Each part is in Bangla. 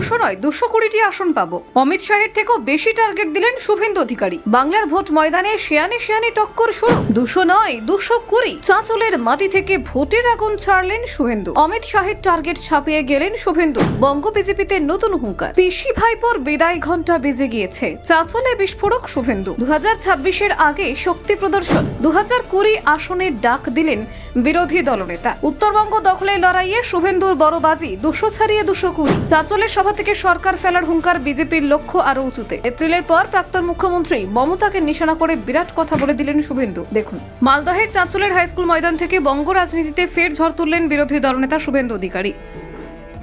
দুশো নয়, দুশো কুড়িটি আসন পাবো। অমিত শাহের থেকেও বেশি টার্গেট দিলেন শুভেন্দু অধিকারী। বাংলার ভোট ময়দানে শিয়ানে শিয়ানে টক্কর শুরু। দুশো নয়, দুশো কুড়ি চাঁচলের মাটি থেকে ভোটের আগুন ছাড়লেন শুভেন্দু। অমিত শাহের টার্গেট ছাপিয়ে গেলেন শুভেন্দু। বঙ্গ বিজেপিতে নতুন হুঙ্কার। পিসি ভাইপোর বিদায় ঘণ্টা বেজে গিয়েছে। চাঁচলে বিস্ফোরক শুভেন্দু। দু হাজার ছাব্বিশের আগে শক্তি প্রদর্শন। দু হাজার কুড়ি আসনের ডাক দিলেন বিরোধী দলনেতা। উত্তরবঙ্গ দখলের লড়াইয়ে শুভেন্দুর বড় বাজি দুশো ছাড়িয়ে দুশো কুড়ি। চাঁচলের সভা থেকে সরকার ফেলার হুঙ্কার বিজেপির লক্ষ্য আরও উঁচুতে। এপ্রিলের পর প্রাক্তন মুখ্যমন্ত্রী মমতাকে নিশানা করে বিরাট কথা বলে দিলেন শুভেন্দু। দেখুন, মালদহের চাঁচলের হাইস্কুল ময়দান থেকে বঙ্গ রাজনীতিতে ফের ঝড় তুললেন বিরোধী দলনেতা শুভেন্দু অধিকারী।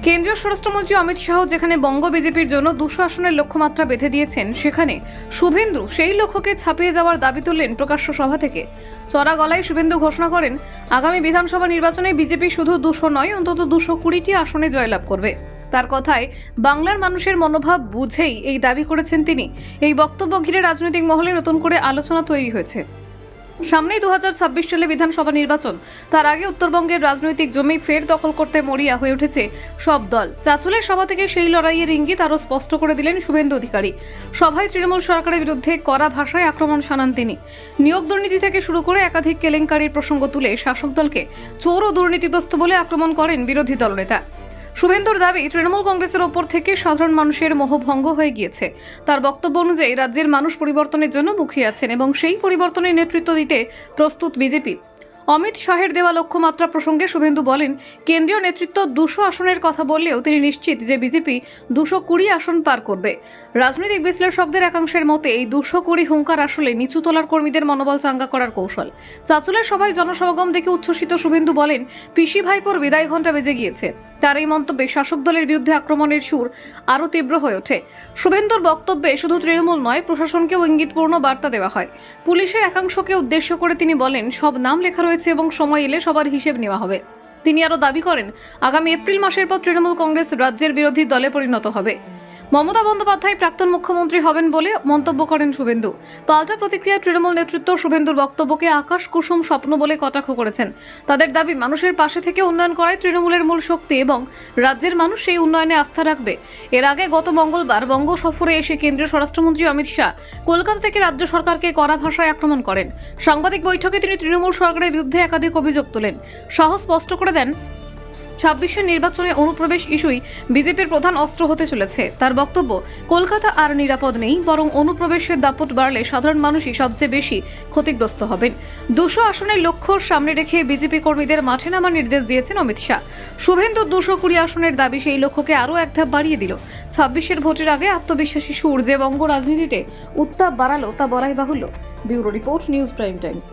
কেন্দ্রীয় স্বরাষ্ট্রমন্ত্রী অমিত শাহ যেখানে বঙ্গ বিজেপির জন্য দুশো আসনের লক্ষ্যমাত্রা বেঁধে দিয়েছেন, সেখানে শুভেন্দু সেই লক্ষ্যকে ছাপিয়ে যাওয়ার দাবি তুললেন প্রকাশ্য সভা থেকে। চড়া গলায় শুভেন্দু ঘোষণা করেন, আগামী বিধানসভা নির্বাচনে বিজেপি শুধু দুশো নয়, অন্তত দুশো কুড়িটি আসনে জয়লাভ করবে। তার কথায় বাংলার মানুষের মনোভাব বুঝেই এই দাবি করেছেন তিনি। এই বক্তব্য ঘিরে রাজনৈতিক মহলে নতুন করে আলোচনা তৈরি হয়েছে। সামনেই দুহাজার ছাব্বিশ সালে বিধানসভা নির্বাচন। তার আগে উত্তরবঙ্গের রাজনৈতিক জমি ফের দখল করতে মরিয়া হয়ে উঠেছে সব দল। চাঁচলের সভা থেকে সেই লড়াইয়ের ইঙ্গিত আরও স্পষ্ট করে দিলেন শুভেন্দু অধিকারী। সভায় তৃণমূল সরকারের বিরুদ্ধে কড়া ভাষায় আক্রমণ শানান তিনি। নিয়োগ দুর্নীতি থেকে শুরু করে একাধিক কেলেঙ্কারির প্রসঙ্গ তুলে শাসক দলকে চোর ও দুর্নীতিগ্রস্ত বলে আক্রমণ করেন বিরোধী দলনেতা। শুভেন্দুর দাবি, তৃণমূল কংগ্রেসের ওপর থেকে সাধারণ মানুষের মোহভঙ্গ হয়ে গিয়েছে। তার বক্তব্য অনুযায়ী, রাজ্যের মানুষ পরিবর্তনের জন্য মুখিয়ে আছেন এবং সেই পরিবর্তনের নেতৃত্ব দিতে প্রস্তুত বিজেপি। অমিত শাহের দেওয়া লক্ষ্যমাত্রা প্রসঙ্গে শুভেন্দু বলেন, কেন্দ্রীয় নেতৃত্ব দুশো আসনের কথা বললেও তিনি নিশ্চিত যে বিজেপি দুশো কুড়ি আসন পার করবে। রাজনৈতিক বিশ্লেষকদের একাংশের মতে, এই দুশো কুড়ি হুঙ্কার আসলে নিচু তোলার কর্মীদের মনোবল চাঙ্গা করার কৌশল। চাঁচুলের সভায় জনসমাগম দেখে উচ্ছ্বসিত শুভেন্দু বলেন, পিসি ভাইপোর বিদায় ঘণ্টা বেজে গিয়েছে। তার এই মন্তব্যে শাসক দলের বিরুদ্ধে আক্রমণের সুর আরও তীব্র হয়ে ওঠে। শুভেন্দুর বক্তব্যে শুধু তৃণমূল নয়, প্রশাসনকেও ইঙ্গিতপূর্ণ বার্তা দেওয়া হয়। পুলিশের একাংশকে উদ্দেশ্য করে তিনি বলেন, সব নাম লেখা রয়েছে এবং সময় এলে সবার হিসেব নেওয়া হবে। তিনি আরও দাবি করেন, আগামী এপ্রিল মাসের পর তৃণমূল কংগ্রেস রাজ্যের বিরোধী দলে পরিণত হবে। মমতা বন্দ্যোপাধ্যায় প্রাক্তন মুখ্যমন্ত্রী হবেন বলে মন্তব্য করেন শুভেন্দু। পাল্টা প্রতিক্রিয়ায় তৃণমূল নেতৃত্ব শুভেন্দুর বক্তব্যকে আকাশ কুসুম স্বপ্ন বলে কটাক্ষ করেছেন। তাদের দাবি, মানুষের পাশে থেকে উন্নয়ন করাই তৃণমূলের মূল শক্তি এবং রাজ্যের মানুষ সেই উন্নয়নে আস্থা রাখবে। এর আগে গত মঙ্গলবার বঙ্গ সফরে এসে কেন্দ্রীয় স্বরাষ্ট্রমন্ত্রী অমিত শাহ কলকাতা থেকে রাজ্য সরকারকে কড়া ভাষায় আক্রমণ করেন। সাংবাদিক বৈঠকে তিনি তৃণমূল সরকারের বিরুদ্ধে একাধিক অভিযোগ তোলেন। সহ স্পষ্ট করে দেন ছাব্বিশের নির্বাচনে অনুপ্রবেশ ইস্যুই বিজেপির প্রধান অস্ত্র হতে চলেছে। তার বক্তব্য, কলকাতা আর নিরাপদ নেই, বরং অনুপ্রবেশের দাপট বাড়লে সাধারণ মানুষই সবচেয়ে বেশি ক্ষতিগ্রস্ত হবেন। দুশো আসনের লক্ষ্য সামনে রেখে বিজেপি কর্মীদের মাঠে নামার নির্দেশ দিয়েছেন অমিত শাহ। শুভেন্দু দুশো কুড়ি আসনের দাবি সেই লক্ষ্যকে আরও এক ধাপ বাড়িয়ে দিল। ছাব্বিশের ভোটের আগে আত্মবিশ্বাসী সুর যে বঙ্গ রাজনীতিতে উত্তাপ বাড়ালো তা বলাই বাহুল্য। Bureau report, news prime times.